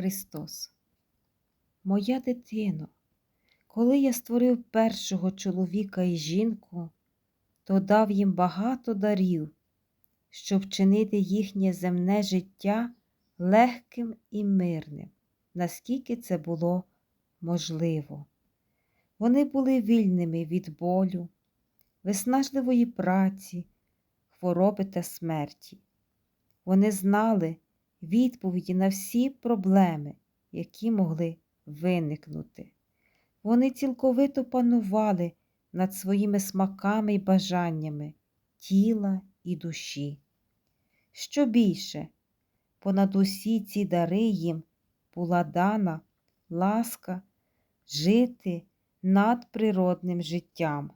Христос. Моя дитино, коли я створив першого чоловіка і жінку, то дав їм багато дарів, щоб вчинити їхнє земне життя легким і мирним, наскільки це було можливо. Вони були вільними від болю, виснажливої праці, хвороби та смерті. Вони знали відповіді на всі проблеми, які могли виникнути. Вони цілковито панували над своїми смаками і бажаннями тіла і душі. Що більше, понад усі ці дари їм була дана ласка жити надприродним життям.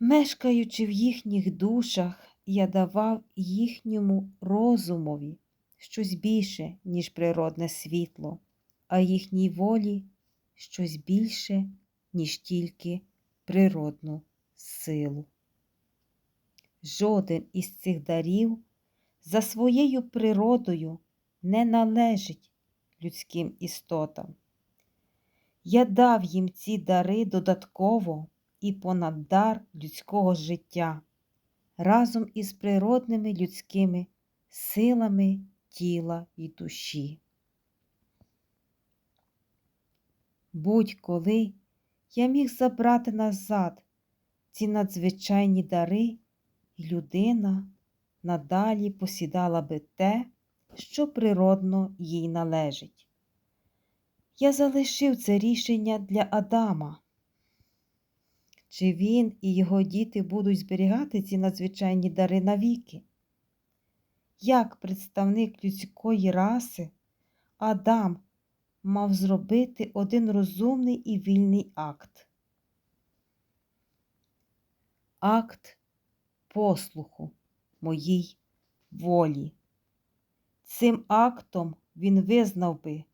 Мешкаючи в їхніх душах, я давав їхньому розумові щось більше, ніж природне світло, а їхній волі щось більше, ніж тільки природну силу. Жоден із цих дарів за своєю природою не належить людським істотам. Я дав їм ці дари додатково і понад дар людського життя разом із природними людськими силами тіла і душі. Будь-коли я міг забрати назад ці надзвичайні дари, і людина надалі посідала би те, що природно їй належить. Я залишив це рішення для Адама. Чи він і його діти будуть зберігати ці надзвичайні дари навіки? Як представник людської раси Адам мав зробити один розумний і вільний акт? Акт послуху моїй волі. Цим актом він визнав би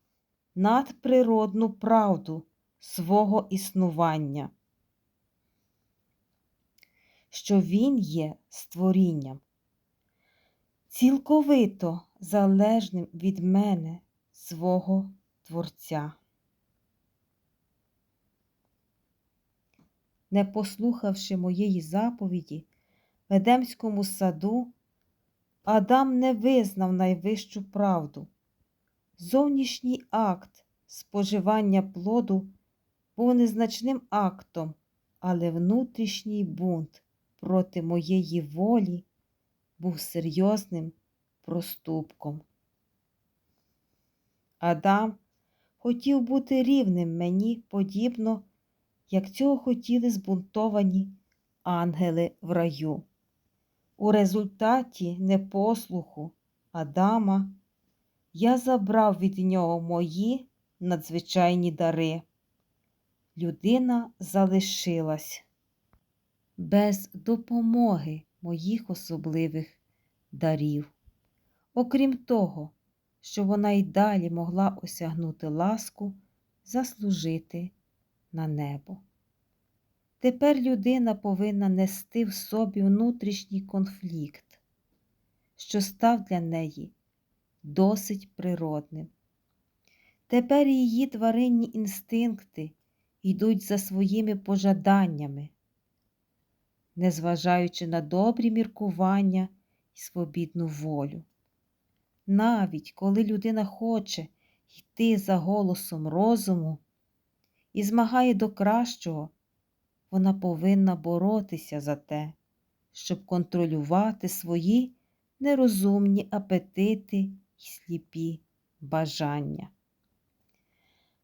надприродну правду свого існування що він є створінням, цілковито залежним від мене, свого Творця. Не послухавши моєї заповіді в Едемському саду, Адам не визнав найвищу правду. Зовнішній акт споживання плоду був незначним актом, але внутрішній бунт проти моєї волі був серйозним проступком. Адам хотів бути рівним мені подібно, як цього хотіли збунтовані ангели в раю. У результаті непослуху Адама я забрав від нього мої надзвичайні дари. Людина залишилась без допомоги моїх особливих дарів. Окрім того, що вона й далі могла осягнути ласку, заслужити на небо. Тепер людина повинна нести в собі внутрішній конфлікт, що став для неї досить природним. Тепер її тваринні інстинкти йдуть за своїми пожаданнями, незважаючи на добрі міркування і свобідну волю. Навіть коли людина хоче йти за голосом розуму і змагає до кращого, вона повинна боротися за те, щоб контролювати свої нерозумні апетити і сліпі бажання.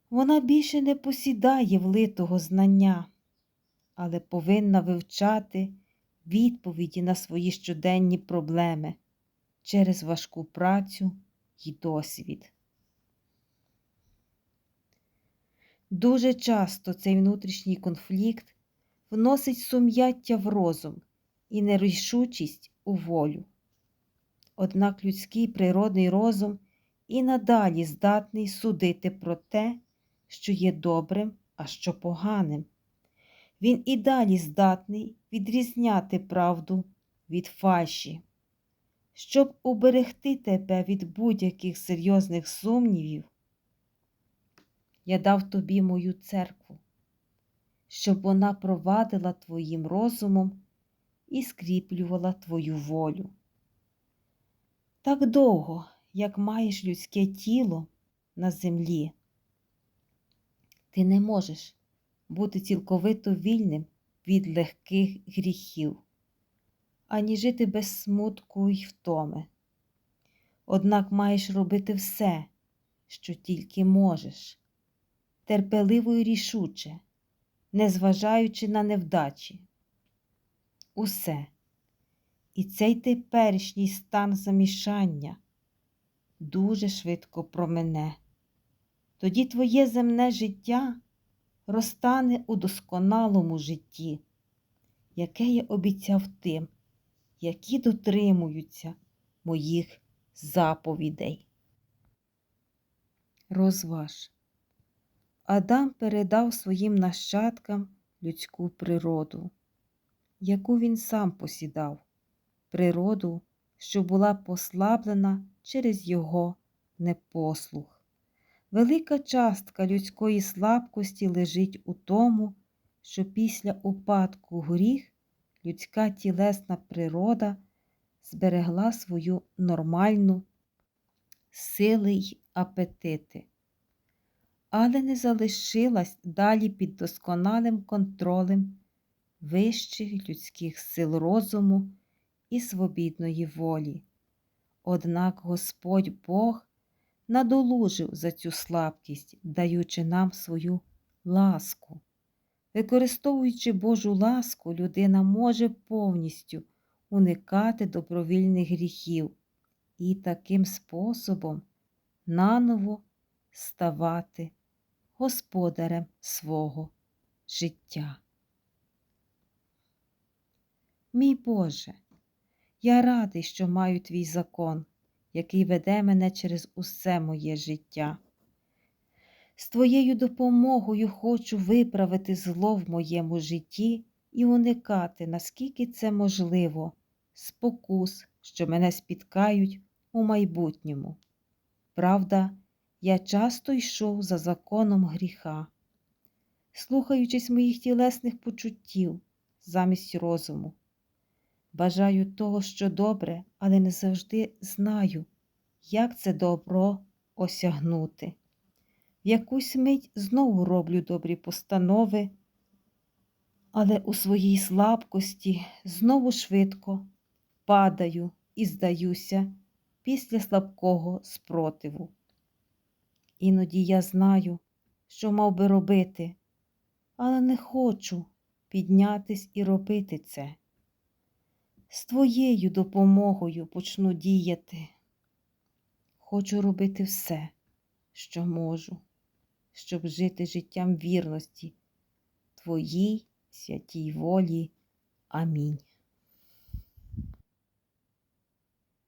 Вона більше не посідає влитого знання але повинна вивчати відповіді на свої щоденні проблеми через важку працю і досвід. Дуже часто цей внутрішній конфлікт вносить сум'яття в розум і нерішучість у волю. Однак людський природний розум і надалі здатний судити про те, що є добрим, а що поганим він і далі здатний відрізняти правду від фальші. щоб уберегти тебе від будь-яких серйозних сумнівів, я дав тобі мою церкву, щоб вона провадила твоїм розумом і скріплювала твою волю. Так довго, як маєш людське тіло на землі, ти не можеш бути цілковито вільним від легких гріхів, ані жити без смутку й втоми. Однак маєш робити все, що тільки можеш, терпеливо і рішуче, незважаючи на невдачі. Усе. І цей теперішній стан замішання дуже швидко промине. Тоді твоє земне життя розтане у досконалому житті, яке я обіцяв тим, які дотримуються моїх заповідей. Розваж. Адам передав своїм нащадкам людську природу, яку він сам посідав, природу, що була послаблена через його непослух. Велика частка людської слабкості лежить у тому, що після упадку гріх людська тілесна природа зберегла свою нормальну сили й апетити, але не залишилась далі під досконалим контролем вищих людських сил розуму і свобідної волі. Однак Господь Бог надолужив за цю слабкість, даючи нам свою ласку. Використовуючи Божу ласку, людина може повністю уникати добровільних гріхів і таким способом наново ставати господарем свого життя. Мій Боже, я радий, що маю твій закон, який веде мене через усе моє життя. З твоєю допомогою хочу виправити зло в моєму житті і уникати, наскільки це можливо, спокус, що мене спіткають у майбутньому. Правда, я часто йшов за законом гріха, слухаючись моїх тілесних почуттів замість розуму. Бажаю того, що добре, але не завжди знаю, як це добро осягнути. В якусь мить знову роблю добрі постанови, але у своїй слабкості знову швидко падаю і здаюся після слабкого спротиву. Іноді я знаю, що мав би робити, але не хочу піднятись і робити це. З твоєю допомогою почну діяти. Хочу робити все, що можу, щоб жити життям вірності, Твоїй святій волі. Амінь.